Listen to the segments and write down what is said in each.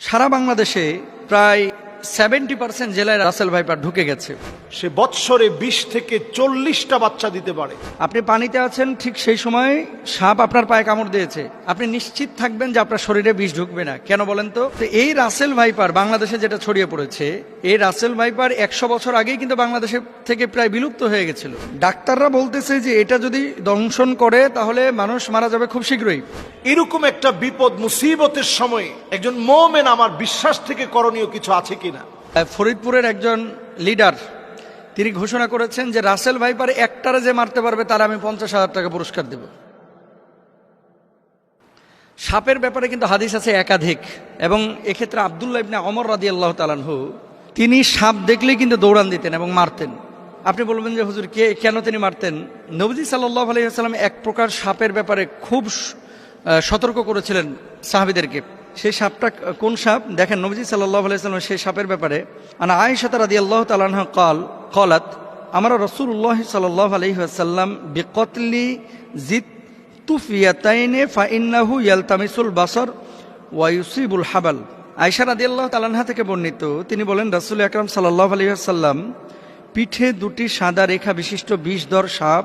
সারা বাংলাদেশে প্রায় seventy percent জেলায় রাসেল ভাইপার ঢুকে গেছে। সে বৎসরে বিশ থেকে চল্লিশটা বাচ্চা দিতে পারে। আপনি পানিতে আছেন ঠিক সেই সময় সাপ আপনার পায়ে কামড় দিয়েছে। আপনি নিশ্চিত থাকবেন যে আপনার শরীরে বিষ ঢুকবে না। কেন বলেন তো? এই রাসেল ভাইপার বাংলাদেশে যেটা ছড়িয়ে পড়েছে এই রাসেল ভাইপার একশো বছর আগেই কিন্তু বাংলাদেশে থেকে প্রায় বিলুপ্ত হয়ে গেছিল। ডাক্তাররা বলতেছে যে এটা যদি দংশন করে তাহলে মানুষ মারা যাবে খুব শীঘ্রই। এরকম একটা বিপদ মুসিবতের সময় একজন মোমেন আমার বিশ্বাস থেকে করণীয় কিছু আছে কিনা। ফরিদপুরের একজন লিডার, তিনি ঘোষণা করেছেন যে রাসেল ভাইপার একটারে যে মারতে পারবে তার আমি পঞ্চাশ হাজার টাকা পুরস্কার দেব। সাপের ব্যাপারে কিন্তু হাদিস আছে একাধিক, এবং এক্ষেত্রে আবদুল্লাহ ইবনে অমর রাদি আল্লাহ তালানহু তিনি সাপ দেখলেই কিন্তু দৌড়ান দিতেন এবং মারতেন। আপনি বলবেন যে, হুজুর, কে, কেন তিনি মারতেন? নবজি সাল্লাহ আলহিহাস্লাম এক প্রকার সাপের ব্যাপারে খুব সতর্ক করেছিলেন সাহাবিদেরকে। সেই সাপটা কোন সাপ? দেখেন, নবজি সাল্লাহ আলাইসাল্লাম সেই সাপের ব্যাপারে, আনা আয়েশা রাদি আল্লাহ তালাহ কল কলাত, আমরা রসুল্লাহ সাল্লাহ আলহিহাসাল্লাম বিকতলি জিত তুফিয়াতাইনে ফাইন্নাহু ইয়ালতামিসুল বাসর ওয়াইসিবুল হাবাল। আয়সা রাদি আল্লাহ তালাহা থেকে বর্ণিত, তিনি বলেন, রাসুল আকরাম সাল্লাহ আলহিহাসাল্লাম পিঠে দুটি সাদা রেখা বিশিষ্ট বিষধর সাপ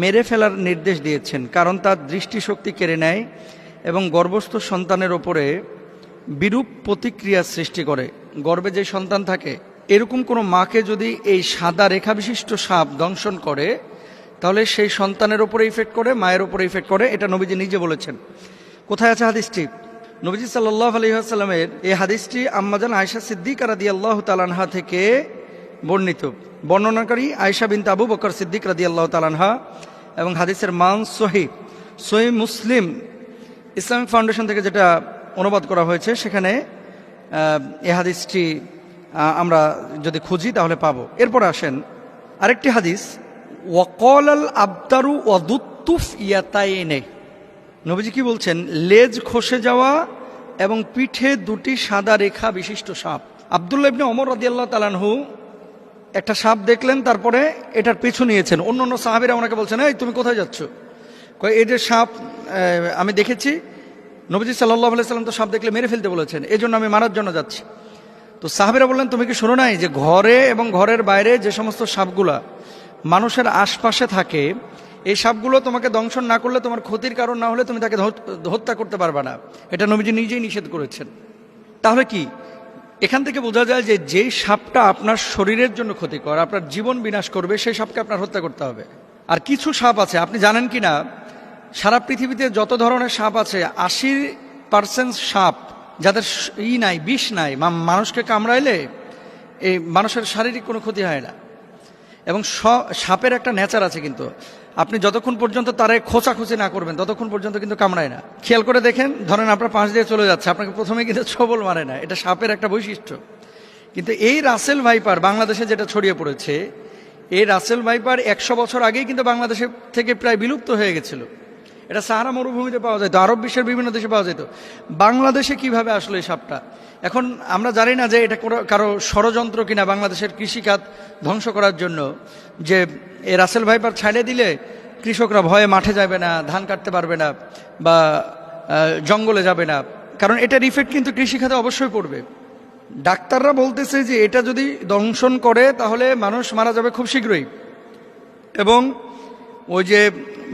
মেরে ফেলার নির্দেশ দিয়েছেন, কারণ তার দৃষ্টিশক্তি কেড়ে নেয় এবং গর্ভস্থ সন্তানের ওপরে বিরূপ প্রতিক্রিয়া সৃষ্টি করে। গর্ভে যে সন্তান থাকে, এরকম কোনো মাকে যদি এই সাদা রেখা বিশিষ্ট সাপ দংশন করে, তাহলে সেই সন্তানের ওপরে ইফেক্ট করে, মায়ের ওপরে ইফেক্ট করে, এটা নবীজি নিজে বলেছেন। কোথায় আছে হাদিসটি? নবীজি সাল্লাহ আলহিহাস্লামের এই হাদিসটি আম্মাজান আয়সা সিদ্দিক রাদি আল্লাহ তালানহা থেকে বর্ণিত। বর্ণনাকারী আয়সা বিন আবু বকর সিদ্দিক রাদি আল্লাহ তালানহা এবং হাদিসের মান সহি। সহি মুসলিম ইসলামিক ফাউন্ডেশন থেকে যেটা অনুবাদ করা হয়েছে, সেখানে এ হাদিসটি আমরা যদি খুঁজি তাহলে পাবো। এরপর আসেন, আরেকটি হাদিস ওয়াকল আল আবদারু ওয়াদুত্তুফ ইয়াতাইনে। নবীজি কি বলছেন? লেজ খসে যাওয়া এবং পিঠে দুটি সাদা রেখা বিশিষ্ট সাপ। আবদুল্লাহ ইবনে অমর রাদিয়াল্লাহ তালানহু একটা সাপ দেখলেন, তারপরে এটার পিছু নিয়েছেন। অন্য অন্য সাহাবিরা ওনাকে বলছেন, এই, তুমি কোথায় যাচ্ছ? কয়, এই যে সাপ আমি দেখেছি, নবীজি সাল্লাহ সাল্লাম তো সাপ দেখলে মেরে ফেলতে বলেছেন এই জন্য আমি মারার জন্য যাচ্ছি। তো সাহাবিরা বললেন, তুমি কি শোনো নাই যে ঘরে এবং ঘরের বাইরে যে সমস্ত সাপগুলা মানুষের আশপাশে থাকে, এই সাপগুলো তোমাকে দংশন না করলে তোমার ক্ষতির কারণ না হলে তুমি তাকে হত্যা করতে পারবে না। এটা নবীজি নিজেই নিষেধ করেছেন। তাহলে কি? এখান থেকে বোঝা যায় যে যেই সাপটা আপনার শরীরের জন্য ক্ষতিকর, আপনার জীবন বিনাশ করবে, সেই সাপকে আপনার হত্যা করতে হবে। আর কিছু সাপ আছে, আপনি জানেন কি না সারা পৃথিবীতে যত ধরনের সাপ আছে আশি পার্সেন্ট সাপ যাদের ই নাই, বিষ নাই মানুষকে কামড়াইলে এই মানুষের শারীরিক কোনো ক্ষতি হয় না। এবং সাপের একটা নেচার আছে কিন্তু। আপনি যতক্ষণ পর্যন্ত তারে খোঁচাখুচি না করবেন, ততক্ষণ পর্যন্ত কিন্তু কামড়ায় না। খেয়াল করে দেখেন, ধরেন আপনার পাশ দিয়ে চলে যাচ্ছে, আপনাকে প্রথমে কিন্তু ছবল মারে না, এটা সাপের একটা বৈশিষ্ট্য। কিন্তু এই রাসেল ভাইপার বাংলাদেশে যেটা ছড়িয়ে পড়েছে, এই রাসেল ভাইপার একশো বছর আগেই কিন্তু বাংলাদেশে থেকে প্রায় বিলুপ্ত হয়ে গেছিল। এটা সাহারা মরুভূমিতে পাওয়া যেত, আরব বিশ্বের বিভিন্ন দেশে পাওয়া যেত। বাংলাদেশে কীভাবে আসলো এই সাপটা? এখন আমরা জানি না যে এটা কারও ষড়যন্ত্র কিনা বাংলাদেশের কৃষিখাত ধ্বংস করার জন্য, যে এই রাসেল ভাইপার ছাড়ে দিলে কৃষকরা ভয়ে মাঠে যাবে না, ধান কাটতে পারবে না বা জঙ্গলে যাবে না। কারণ এটার ইফেক্ট কিন্তু কৃষিখাতে অবশ্যই পড়বে। ডাক্তাররা বলতেছে যে এটা যদি দংশন করে তাহলে মানুষ মারা যাবে খুব শীঘ্রই। এবং ওই যে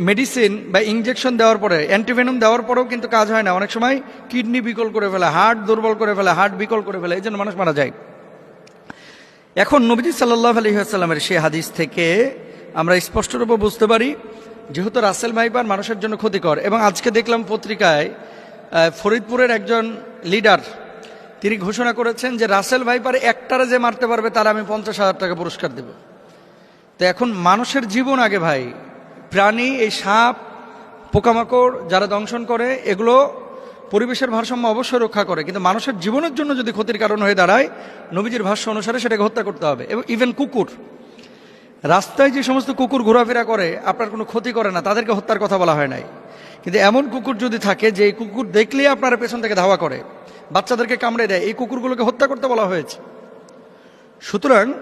মেডিসিন বা ইঞ্জেকশন দেওয়ার পরে অ্যান্টিভেনম দেওয়ার পরেও কিন্তু কাজ হয় না। অনেক সময় কিডনি বিকল করে ফেলে হার্ট দুর্বল করে ফেলে হার্ট বিকল করে ফেলে, এই জন্য মানুষ মারা যায়। এখন নবীজি সাল্লাহ আলহিহাস্লামের সেই হাদিস থেকে আমরা স্পষ্টরূপে বুঝতে পারি, যেহেতু রাসেল ভাইপার মানুষের জন্য ক্ষতিকর, এবং আজকে দেখলাম পত্রিকায় ফরিদপুরের একজন লিডার তিনি ঘোষণা করেছেন যে রাসেল ভাইপার একটারে যে মারতে পারবে, তার আমি পঞ্চাশ হাজার টাকা পুরস্কার দেব। তো এখন মানুষের জীবন আগে ভাই প্রাণী, এই সাপ, পোকামাকড় যারা দংশন করে, এগুলো পরিবেশের ভারসাম্য অবশ্যই রক্ষা করে। কিন্তু মানুষের জীবনের জন্য যদি ক্ষতির কারণ হয়ে দাঁড়ায়, নবীজির ভাষ্য অনুসারে সেটাকে হত্যা করতে হবে। এবং ইভেন কুকুর। রাস্তায় যে সমস্ত কুকুর ঘোরাফেরা করে, আপনার কোনো ক্ষতি করে না, তাদেরকে হত্যার কথা বলা হয় নাই। কিন্তু এমন কুকুর যদি থাকে, যে কুকুর দেখলেই আপনার পেছন থেকে ধাওয়া করে, বাচ্চাদেরকে কামড়ে দেয়, এই কুকুরগুলোকে হত্যা করতে বলা হয়েছে। সুতরাং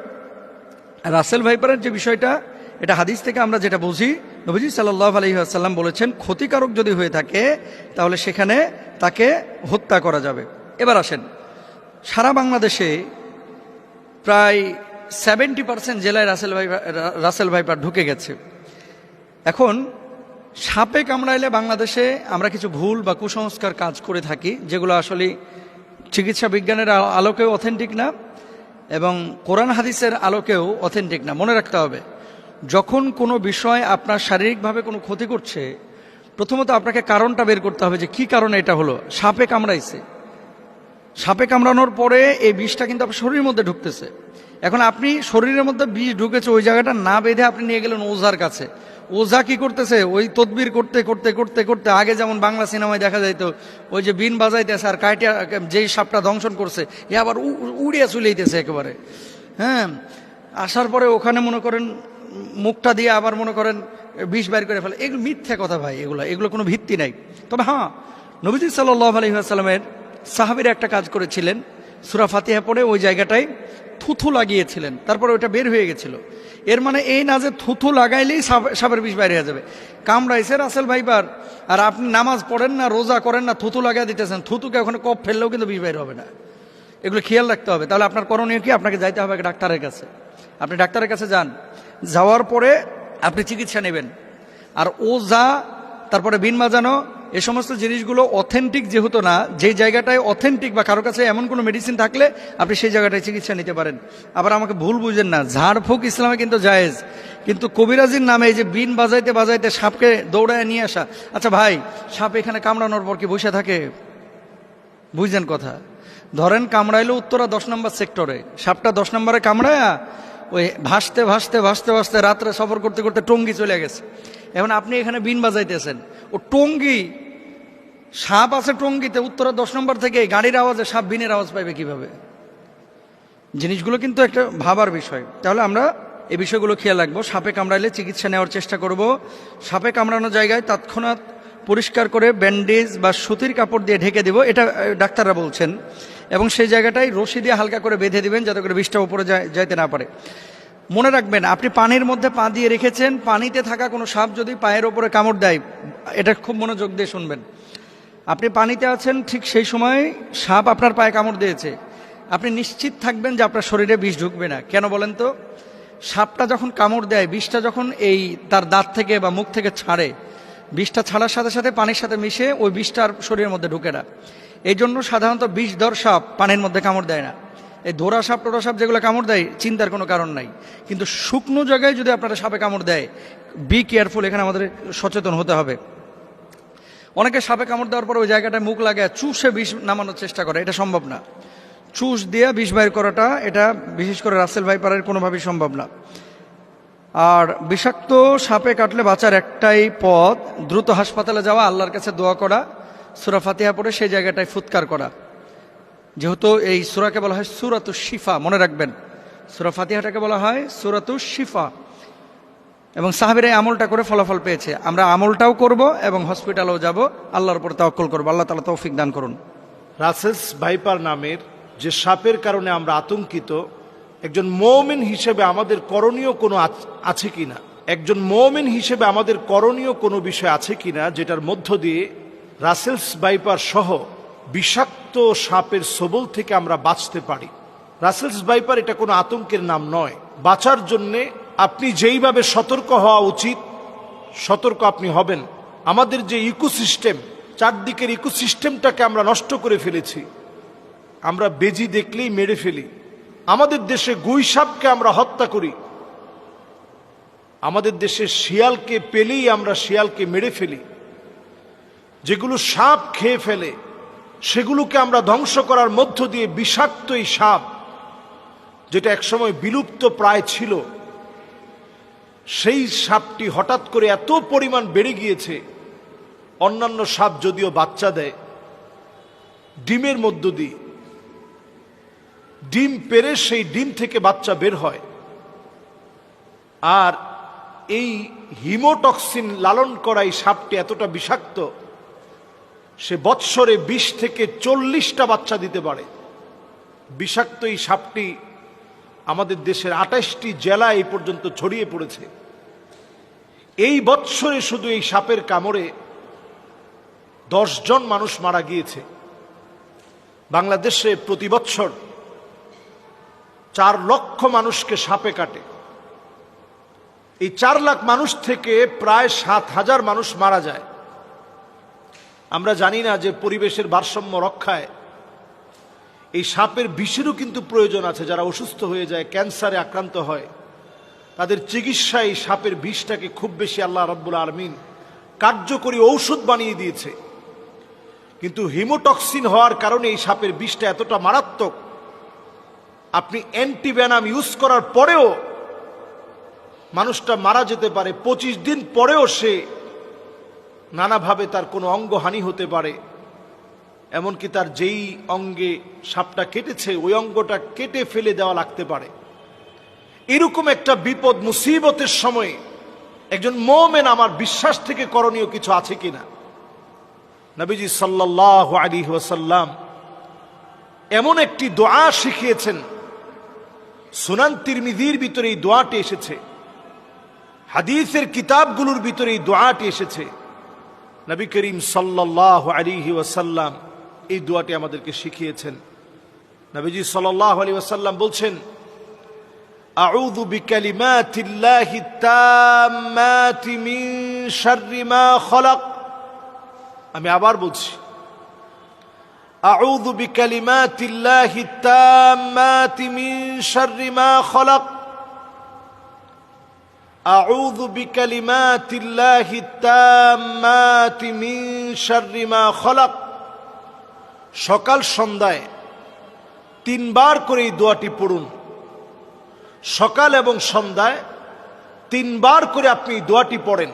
রাসেল ভাইপারের যে বিষয়টা এটা হাদিস থেকে আমরা যেটা বুঝি, নবীজি সাল্লাহ আলহিহাসাল্লাম বলেছেন, ক্ষতিকারক যদি হয়ে থাকে, তাহলে সেখানে তাকে হত্যা করা যাবে। এবার আসেন, সারা বাংলাদেশে প্রায় সেভেন্টি পার্সেন্ট জেলায় রাসেল ভাই রাসেল ভাইপার ঢুকে গেছে। এখন, সাপে কামড়াইলে বাংলাদেশে আমরা কিছু ভুল বা কুসংস্কার কাজ করে থাকি, যেগুলো আসলে চিকিৎসা বিজ্ঞানের আলোকেও অথেন্টিক না, এবং কোরআন হাদিসের আলোকেও অথেন্টিক না। মনে রাখতে হবে যখন কোনো বিষয় আপনার শারীরিকভাবে কোনো ক্ষতি করছে, প্রথমত আপনাকে কারণটা বের করতে হবে যে কি কারণে এটা হলো। সাপে কামড়াইছে। সাপে কামড়ানোর পরে এই বিষটা কিন্তু আপনার শরীরের মধ্যে ঢুকতেছে। এখন আপনি শরীরের মধ্যে বিষ ঢুকেছে ওই জায়গাটা না বেঁধে আপনি নিয়ে গেলেন ওঝার কাছে। ওঝা কি করতেছে? ওই তদবির করতে করতে করতে করতে আগে যেমন বাংলা সিনেমায় দেখা যাইত, ওই যে বিন বাজাইতেছে আর কাইটিয়া যেই সাপটা দংশন করছে, এ আবার উড়িয়ে চুলেইতেছে একেবারে। হ্যাঁ আসার পরে ওখানে মনে করেন মুখটা দিয়ে আবার মনে করেন বিষ বাইর করে ফেলে। এগুলো মিথ্যা কথা ভাই, এগুলো এগুলো কোনো ভিত্তি নাই। তবে হ্যাঁ নবীজি সাল্লাহ আলহিহাসাল্লামের সাহাবির একটা কাজ করেছিলেন। সুরা ফাতিহা পড়ে ওই জায়গাটায় থুথু লাগিয়েছিলেন। তারপরে ওটা বের হয়ে গেছিল। এর মানে এই না যে থুথু লাগাইলেই সাপ- সাপের বিষ বাইরে হয়ে যাবে। কামড়াইছে রাসেল ভাইবার, আর আপনি নামাজ পড়েন না, রোজা করেন না, থুথু লাগাই দিতেছেন থুতুকে ওখানে কপ ফেললেও কিন্তু বিষ বাইর হবে না। এগুলো খেয়াল রাখতে হবে। তাহলে আপনার করণীয় কি? আপনাকে যাইতে হবে ডাক্তারের কাছে। আপনি ডাক্তারের কাছে যান। যাওয়ার পরে আপনি চিকিৎসা নেবেন। আর ও যা তারপরে বিন মাজানো, এ সমস্ত জিনিসগুলো অথেন্টিক যেহেতু না, যে জায়গাটায় অথেন্টিক বা কারও কাছে এমন কোনো মেডিসিন থাকলে আপনি সেই জায়গাটায় চিকিৎসা নিতে পারেন। আবার আমাকে ভুল বুঝেন না, ঝাড়ফুঁক ইসলামে কিন্তু জায়েজ। কিন্তু কবিরাজির নামে এই যে বিন বাজাইতে বাজাইতে সাপকে দৌড়ায় নিয়ে আসা আচ্ছা ভাই, সাপ এখানে কামড়ানোর পর কি বসে থাকে? বুঝলেন কথা। ধরেন কামড়াইলো উত্তরা দশ নম্বর সেক্টরে, সাপটা দশ নম্বরে কামড়ায়া ওই ভাসতে ভাসতে ভাসতে ভাসতে রাত্রে সফর করতে করতে টঙ্গি চলে গেছে। এখন আপনি এখানে বিন বাজাইতেছেন। ও টঙ্গি, সাপ আছে টঙ্গিতে, উত্তরা দশ নম্বর থেকে গাড়ির আওয়াজে সাপ বিনের আওয়াজ পাইবে কীভাবে? জিনিসগুলো কিন্তু একটা ভাবার বিষয়। তাহলে আমরা এই বিষয়গুলো খেয়াল রাখব। সাপে কামড়াইলে চিকিৎসা নেওয়ার চেষ্টা করব। সাপে কামড়ানো জায়গায় তৎক্ষণাৎ পরিষ্কার করে ব্যান্ডেজ বা সুতির কাপড় দিয়ে ঢেকে দিব, এটা ডাক্তাররা বলছেন। এবং সেই জায়গাটায় রশি দিয়ে হালকা করে বেঁধে দিবেন যাতে করে বিষটা উপরে যাইতে না পারে। মনে রাখবেন, আপনি পানির মধ্যে পা দিয়ে রেখেছেন, পানিতে থাকা কোনো সাপ যদি পায়ের ওপরে কামড় দেয়, এটা খুব মনোযোগ দিয়ে শুনবেন। আপনি পানিতে আছেন, ঠিক সেই সময় সাপ আপনার পায়ে কামড় দিয়েছে। আপনি নিশ্চিত থাকবেন যে আপনার শরীরে বিষ ঢুকবে না। কেন বলেন তো? সাপটা যখন কামড় দেয়, বিষটা যখন এই তার দাঁত থেকে বা মুখ থেকে ছাড়ে বিষটা ছাড়ার সাথে সাথে পানির সাথে মিশে ওই বিষটা আর শরীরের মধ্যে ঢুকে না। এই জন্য সাধারণত বিষধর সাপ পানির মধ্যে কামড় দেয় না। এই ধোরা সাপ, টোরা সাপ যেগুলো কামড় দেয়, চিন্তার কোনো কারণ নাই। কিন্তু শুকনো জায়গায় যদি আপনারা সাপে কামড় দেয় বি কেয়ারফুল এখানে আমাদের সচেতন হতে হবে। অনেকে সাপে কামড় দেওয়ার পর ওই জায়গাটায় মুখ লাগায় চুষে বিষ নামানোর চেষ্টা করে, এটা সম্ভব না। চুষ দিয়ে বিষ বাইর করাটা, এটা বিশেষ করে রাসেল ভাইপারের কোনোভাবেই সম্ভব না। আর বিষাক্ত সাপে কাটলে বাঁচার একটাই পথ, দ্রুত হাসপাতালে যাওয়া, আল্লাহর কাছে দোয়া করা, সুরা ফাতিহা পড়ে সেই জায়গাটায় ফুৎকার করা। যেহেতু এই সুরাকে বলা হয় সুরাতু শিফা, মনে রাখবেন। সুরা ফাতিহাটাকে বলা হয় সুরাতু শিফা। এবং সাহাবির এই আমলটা করে ফলাফল পেয়েছে। আমরা আমলটাও করব এবং হসপিটালেও যাব। আল্লাহর উপর তাওয়াক্কুল করব। আল্লাহ তালা তৌফিক দান করুন। রাসেলস ভাইপার নামের যে সাপের কারণে আমরা আতঙ্কিত একজন মৌমিন হিসেবে আমাদের করণীয় কোনো আছ- আছে কিনা? একজন মৌমিন হিসেবে আমাদের করণীয় কোনো বিষয় আছে কিনা, যেটার মধ্য দিয়ে রাসেলস বাইপার সহ বিষাক্ত সাপের সবল থেকে আমরা বাঁচতে পারি? রাসেলস বাইপার এটা কোনো আতঙ্কের নাম নয়। বাঁচার জন্যে আপনি যেইভাবে সতর্ক হওয়া উচিত, সতর্ক আপনি হবেন। আমাদের যে ইকোসিস্টেম, চারদিকের ইকোসিস্টেমটাকে আমরা নষ্ট করে ফেলেছি। আমরা বেজি দেখলেই মেরে ফেলি। আমাদের দেশে গুইসাপকে আমরা হত্যা করি। আমাদের দেশে শিয়ালকে পেলেই আমরা শিয়ালকে মেরে ফেলি। যেগুলো সাপ খেয়ে ফেলে, সেগুলোকে আমরা ধ্বংস করার মধ্য দিয়ে বিষাক্ত এই সাপ, যেটা একসময় বিলুপ্ত প্রায় ছিল, সেই সাপটি হঠাৎ করে এত পরিমাণ বেড়ে গিয়েছে, অন্যান্য সাপ যদিও বাচ্চা দেয়, ডিমের মধ্য দিয়ে। ডিম পেরে সেই ডিম থেকে বাচ্চা বের হয়। আর এই হিমোটক্সিন লালন করা এই সাপটি এতটা বিষাক্ত, সে বৎসরে বিশ থেকে চল্লিশটা বাচ্চা দিতে পারে। বিষাক্ত এই সাপটি আমাদের দেশের আঠাশটি জেলা এই পর্যন্ত ছড়িয়ে পড়েছে। এই বৎসরে শুধু এই সাপের কামড়ে দশজন মানুষ মারা গিয়েছে। বাংলাদেশে প্রতি বছর চার লক্ষ মানুষকে সাপে কাটে। এই চার লাখ মানুষ থেকে প্রায় সাত হাজার মানুষ মারা যায়। আমরা জানি না যে পরিবেশের ভারসাম্য রক্ষায় এই সাপের বিষেরও কিন্তু প্রয়োজন আছে। যারা অসুস্থ হয়ে যায়, ক্যান্সারে আক্রান্ত হয়, তাদের চিকিৎসায় এই সাপের বিষটাকে খুব বেশি আল্লাহ রব্বুল আলমিন কার্যকরী ঔষধ বানিয়ে দিয়েছে। কিন্তু হিমোটক্সিন হওয়ার কারণে এই সাপের বিষটা এতটা মারাত্মক আপনি অ্যান্টিভেনাম ইউজ করার পরেও মানুষটা মারা যেতে পারে, পঁচিশ দিন পরেও সে নানাভাবে তার কোনো অঙ্গহানি হতে পারে। এমনকি তার যেই অঙ্গে সাপটা কেটেছে, ওই অঙ্গটা কেটে ফেলে দেওয়া লাগতে পারে। এরকম একটা বিপদ, মুসিবতের সময়ে একজন মোমেন আমার বিশ্বাস থেকে করণীয় কিছু আছে কিনা? নবীজি সাল্লাহ আলী ওয়াসাল্লাম এমন একটি দোয়া শিখিয়েছেন সুনান তিরমিদির ভিতরে এই দোয়াটি এসেছে হাদিসের কিতাবগুলোর ভিতরে এই দোয়াটি এসেছে নবী করিম সাল্লাহ আলিহি ওয়াসাল্লাম এই দোয়াটি আমাদেরকে শিখিয়েছেন নবীজি সাল্লাহ আলী ওয়াসাল্লাম বলছেন أعوذ بكلمات الله التامات من شر ما خلق আমি আবার বলছি أعوذ بكلمات الله التامات من شر ما خلق أعوذ بكلمات الله التامات من شر ما خلق সকাল সন্ধ্যায় তিনবার করে এই দোয়াটি পড়ুন সকাল এবং সন্ধ্যায় তিনবার করে আপনি এই দোয়াটি পড়েন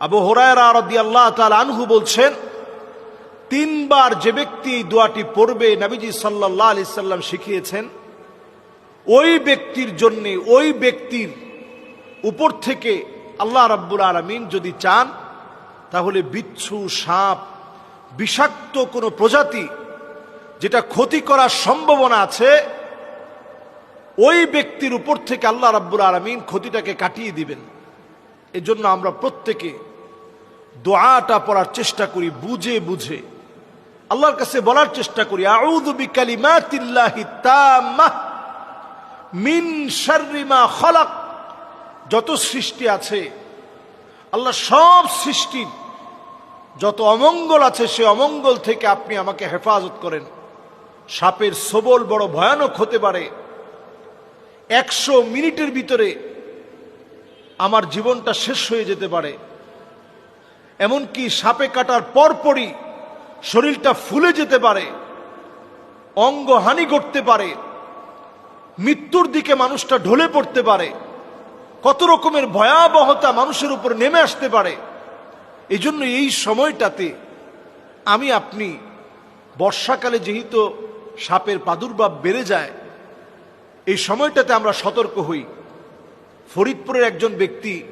আবু হরায়রা রদি আল্লাহ তাল আনহু বলছেন তিনবার যে ব্যক্তি দোয়াটি পড়বে, নবীজি সাল্লাহ আলি সাল্লাম শিখিয়েছেন, ওই ব্যক্তির জন্যে, ওই ব্যক্তির উপর থেকে আল্লাহ রাব্বুল আলমিন যদি চান, তাহলে বিচ্ছু সাপ, বিষাক্ত কোনো প্রজাতি যেটা ক্ষতি করার সম্ভাবনা আছে, ওই ব্যক্তির উপর থেকে আল্লাহ রাব্বুল আলমিন ক্ষতিটাকে কাটিয়ে দিবেন। এজন্য আমরা প্রত্যেকে দোয়াটা পড়ার চেষ্টা করি, বুঝে বুঝে। আল্লাহর কাছে বলার চেষ্টা করি, আউযু বিকালিমাতিল্লাহি তাম্মাহ মিন শাররি মা যত সৃষ্টি আছে আল্লাহ সব সৃষ্টির যত অমঙ্গল আছে, সে অমঙ্গল থেকে আপনি আমাকে হেফাজত করেন। সাপের সবল বড় ভয়ানক হতে পারে। একশো মিনিটের ভিতরে আমার জীবনটা শেষ হয়ে যেতে পারে। এমনকি সাপে কাটার পরপরই শরীরটা ফুলে যেতে পারে, অঙ্গহানি ঘটতে পারে, মৃত্যুর দিকে মানুষটা ঢলে পড়তে পারে, কত রকমের ভয়াবহতা মানুষের উপর নেমে আসতে পারে। এই জন্য এই সময়টাতে আমি আপনি, বর্ষাকালে যেহেতু সাপের প্রাদুর্ভাব বেড়ে যায়, এই সময়টাতে আমরা সতর্ক হই। ফরিদপুরের একজন ব্যক্তি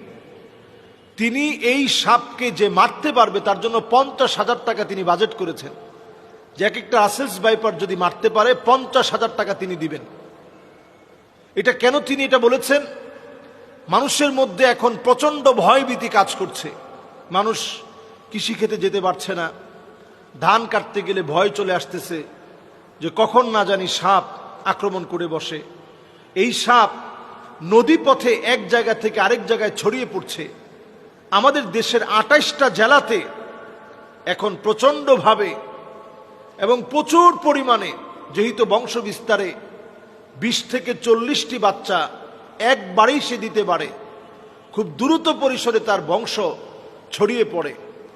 তিনি এই সাপকে যে মারতে পারবে, তার জন্য পঞ্চাশ হাজার টাকা তিনি বাজেট করেছেন। যে এক একটা আসেলস বাইপার যদি মারতে পারে, পঞ্চাশ হাজার টাকা তিনি দিবেন। এটা কেন তিনি এটা বলেছেন? মানুষের মধ্যে এখন প্রচণ্ড ভয়ভীতি কাজ করছে। মানুষ কৃষি খেতে যেতে পারছে না। ধান কাটতে গেলে ভয় চলে আসতেছে যে কখন না জানি সাপ আক্রমণ করে বসে। এই সাপ নদী পথে এক জায়গা থেকে আরেক জায়গায় ছড়িয়ে পড়ছে। আমাদের দেশের আটাইশটা জেলাতে এখন প্রচণ্ডভাবে এবং প্রচুর পরিমাণে, যেহেতু বংশ বিস্তারে বিশ থেকে চল্লিশটি বাচ্চা একবারেই সে দিতে পারে। খুব দ্রুত পরিসরে তার বংশ ছড়িয়ে পড়ে।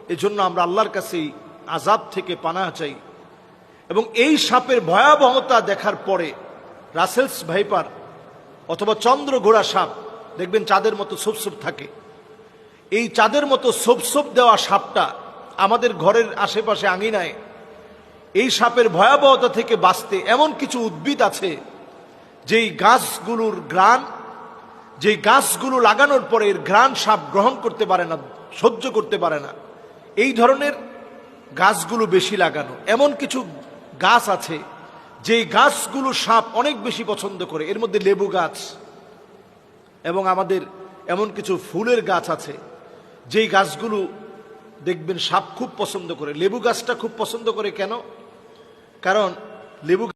এজন্য আমরা আল্লাহর কাছেই আজাব থেকে পানা চাই। এবং এই সাপের ভয়াবহতা দেখার পরে রাসেলস ভাইপার অথবা চন্দ্র ঘোড়া সাপ, দেখবেন চাঁদের মতো সোপ থাকে। এই চাঁদের মতো সোপ সোপ দেওয়া সাপটা আমাদের ঘরের আশেপাশে আঙিনায়, এই সাপের ভয়াবহতা থেকে বাঁচতে এমন কিছু উদ্ভিদ আছে যেই গাছগুলোর গ্রান যেই গাছগুলো লাগানোর পরে এর ঘ্রাণ সাপ গ্রহণ করতে পারে না, সহ্য করতে পারে না। এই ধরনের গাছগুলো বেশি লাগানো। এমন কিছু গাছ আছে যেই গাছগুলো সাপ অনেক বেশি পছন্দ করে। এর মধ্যে লেবু গাছ এবং আমাদের এমন কিছু ফুলের গাছ আছে। যেই গাছগুলো দেখবেন সাপ খুব পছন্দ করে, লেবু গাছটা খুব পছন্দ করে কেন? কারণ লেবু